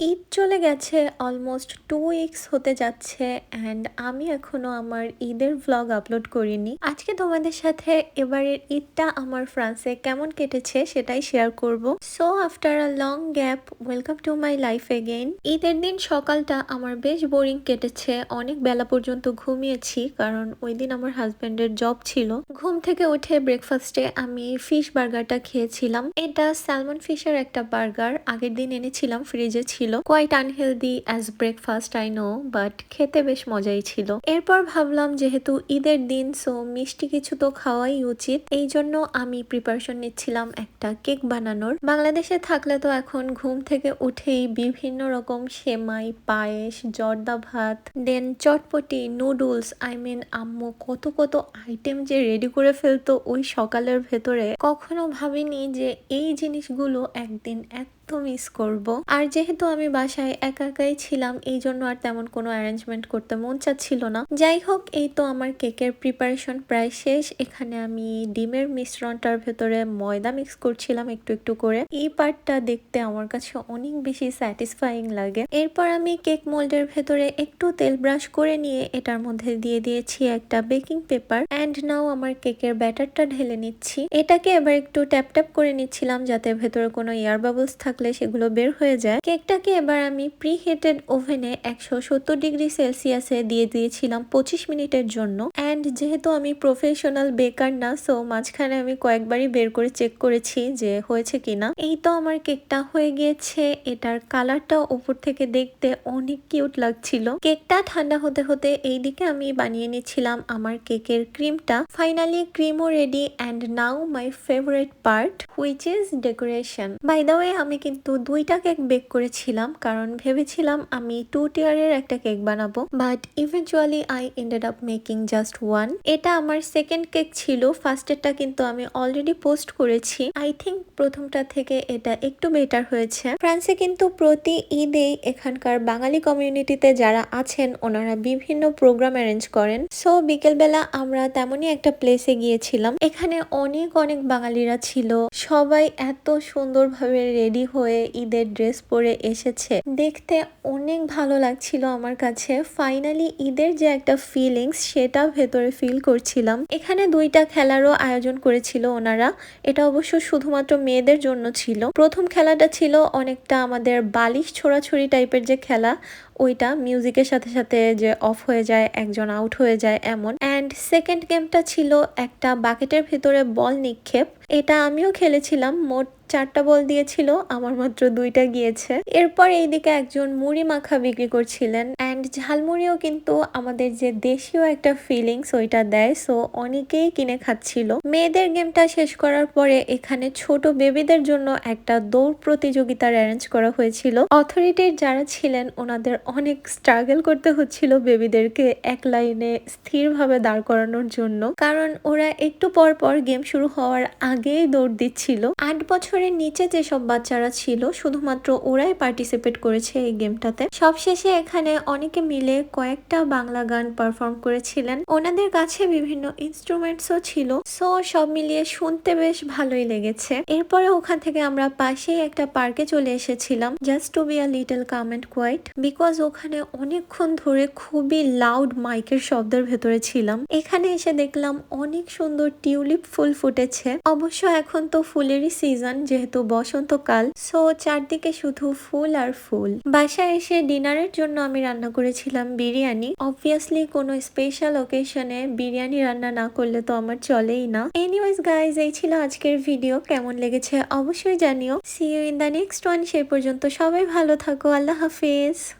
ঈদ চলে গেছে almost two weeks হতে যাচ্ছে অ্যান্ড আমি এখনও আমার ঈদের ভ্লগ আপলোড করিনি। আজকে তোমাদের সাথে এবারের ঈদটা আমার ফ্রান্সে কেমন কেটেছে সেটাই শেয়ার করব। So after a long gap welcome to my life again ঈদের দিন সকালটা আমার বেশ বোরিং কেটেছে। অনেক বেলা পর্যন্ত ঘুমিয়েছি কারণ ওই দিন আমার হাজব্যান্ডের জব ছিল। ঘুম থেকে উঠে ব্রেকফাস্টে আমি ফিশ বার্গারটা খেয়েছিলাম। এটা স্যালমন ফিশের একটা বার্গার আগের দিন এনেছিলাম ফ্রিজে ছিল। ছিল। Quite unhealthy as breakfast I know but খেতে বেশ মজাই ছিল। এরপর ভাবলাম যেহেতু ঈদের দিন সো মিষ্টি কিছু তো খাওয়াই উচিত। এই জন্য আমি প্রিপারেশন নিচ্ছিলাম একটা কেক বানানোর। বাংলাদেশে থাকলে তো এখন ঘুম থেকে উঠেই বিভিন্ন রকম সেমাই, পায়েস, জর্দা ভাত দেন চটপটি নুডলস আই মিন আম্মু কত কত আইটেম যে রেডি করে ফেলতো ওই সকালের ভেতরে। কখনো ভাবিনি যে এই জিনিসগুলো একদিন এত মিস করব। আর যেহেতু আমি বাসায় একা একাই ছিলাম, এই জন্য আর তেমন কোনো অ্যারেঞ্জমেন্ট করতে মন চাচ্ছিল না। যাই হোক, এই তো আমার কেকের প্রিপারেশন প্রায় শেষ। এখানে আমি ডিমের মিশ্রণটার ভেতরে ময়দা মিক্স করছিলাম একটু একটু করে। এই পার্টটা দেখতে আমার কাছে অনেক বেশি স্যাটিসফাইং লাগে। এরপর আমি কেক মোল্ডের ভেতরে একটু তেল ব্রাশ করে নিয়ে এটার মধ্যে দিয়ে দিয়েছি একটা বেকিং পেপার অ্যান্ড নাও আমার কেকের ব্যাটারটা ঢেলে নিচ্ছি। এটাকে এবার একটু ট্যাপ ট্যাপ করে নিচ্ছিলাম যাতে ভেতরে কোনো এয়ার বাবলস থাকলে সেগুলো বের হয়ে যায়। কেকটাকে এবার আমি প্রি হিটেড ওভেনে একশো সত্তর ডিগ্রি সেলসিয়াসে দিয়ে দিয়েছিলাম পঁচিশ মিনিটের জন্য। অ্যান্ড যেহেতু আমি প্রফেশনাল বেকার না, সো মাঝখানে আমি কয়েকবারই বের করে চেক করেছি যে হয়েছে কিনা। এই তো আমার কেকটা হয়ে গিয়েছে। এটার কালারটা উপর থেকে দেখতে অনেক কিউট লাগছিল। কেকটা ঠান্ডা হতে হতে এইদিকে আমি বানিয়ে নিচ্ছিলাম আমার কেকের ক্রিমটা। Finally ক্রিমও ready and now my favourite part, which is decoration. By আমি কিন্তু দুইটা কেক বেক করেছিলাম, কারণ ভেবেছিলাম আমি টু টিয়ারের একটা কেক বানাবো। But eventually I ended up making just one এটা আমার সেকেন্ড কেক ছিল। ফার্স্টেরটা কিন্তু আমি অলরেডি পোস্ট করেছি। আই থিঙ্ক প্রথমটা থেকে এটা একটু বেটার হয়েছে। ফ্রান্সে কিন্তু প্রতি ঈদেই এখানকার বাঙালি কমিউনিটিতে যারা আছেন, ওনারা বিভিন্ন প্রোগ্রাম অ্যারেঞ্জ করেন। সো বিকেলবেলা আমরা তেমনই একটা প্লেসে গিয়েছিলাম। এখানে অনেক অনেক বাঙালিরা ছিল। সবাই এত সুন্দরভাবে রেডি হয়ে ঈদের ড্রেস পরে এসেছে। দেখতে অনেক ভালো লাগছিল আমার কাছে। ফাইনালি ঈদের যে একটা ফিলিংস সেটা ভেতরে ফিল করছিলাম। এখানে দুইটা খেলারও আয়োজন করেছিল ওনারা। এটা অবশ্য শুধুমাত্র মেয়েদের জন্য ছিল। প্রথম খেলাটা ছিল অনেকটা আমাদের বালিশ ছোড়াছড়ি টাইপের যে খেলা ওইটা মিউজিকের সাথে সাথে যে অফ হয়ে যায়, একজন আউট হয়ে যায় এমন। অ্যান্ড সেকেন্ড গেমটা ছিল একটা বাকেটের ভিতরে বল নিক্ষেপ। এটা আমিও খেলেছিলাম, মোট চারটা বল দিয়েছিল, আমার মাত্র দুইটা গিয়েছে। এরপর এইদিকে একজন মুড়ি মাখা বিক্রি করছিলেন। অ্যান্ড ঝালমুড়িও কিন্তু আমাদের যে দেশীয় একটা ফিলিংস ওইটা দেয় সো অনেকেই কিনে খাচ্ছিল। মেয়েদের গেমটা শেষ করার পরে এখানে ছোট বেবিদের জন্য একটা দৌড় প্রতিযোগিতার অ্যারেঞ্জ করা হয়েছিল। অথরিটির যারা ছিলেন, ওনাদের অনেক স্ট্রাগল করতে হচ্ছিল বেবিদেরকে এক লাইনে স্থিরভাবে দাঁড় করানোর জন্য। কারণ ওরা একটু পর পর গেম শুরু হওয়ার আগেই দৌড় দিচ্ছিল। আট বছরের নিচে যেসব বাচ্চারা ছিল, শুধুমাত্র ওরাই পার্টিসিপেট করেছে এই গেমটাতে। সবশেষে এখানে অনেকে মিলে কয়েকটা বাংলা গান পারফর্ম করেছিলেন। ওনাদের কাছে বিভিন্ন ইনস্ট্রুমেন্টসও ছিল। সো সব মিলিয়ে শুনতে বেশ ভালোই লেগেছে। এরপরে ওখান থেকে আমরা পাশেই একটা পার্কে চলে এসেছিলাম। Just to be a little calm and quiet because ওখানে অনেকক্ষণ ধরে খুবই লাউড মাইকের শব্দের ভেতরে ছিলাম। এখানে এসে দেখলাম অনেক সুন্দর টিউলিপ ফুল ফুটেছে। অবশ্য এখন তো ফুলেরই সিজন যেহেতু বসন্তকাল সো চারদিকে শুধু ফুল আর ফুল। বাসায় এসে ডিনারের জন্য আমি রান্না করেছিলাম বিরিয়ানি। অবভিয়াসলি কোনো স্পেশাল ওকেশনে বিরিয়ানি রান্না না করলে তো আমার চলেই না। এনিওয়াইজ গাইজ এই ছিল আজকের ভিডিও কেমন লেগেছে অবশ্যই জানিও। See you in the next one সেই পর্যন্ত সবাই ভালো থাকো। আল্লাহ হাফিজ।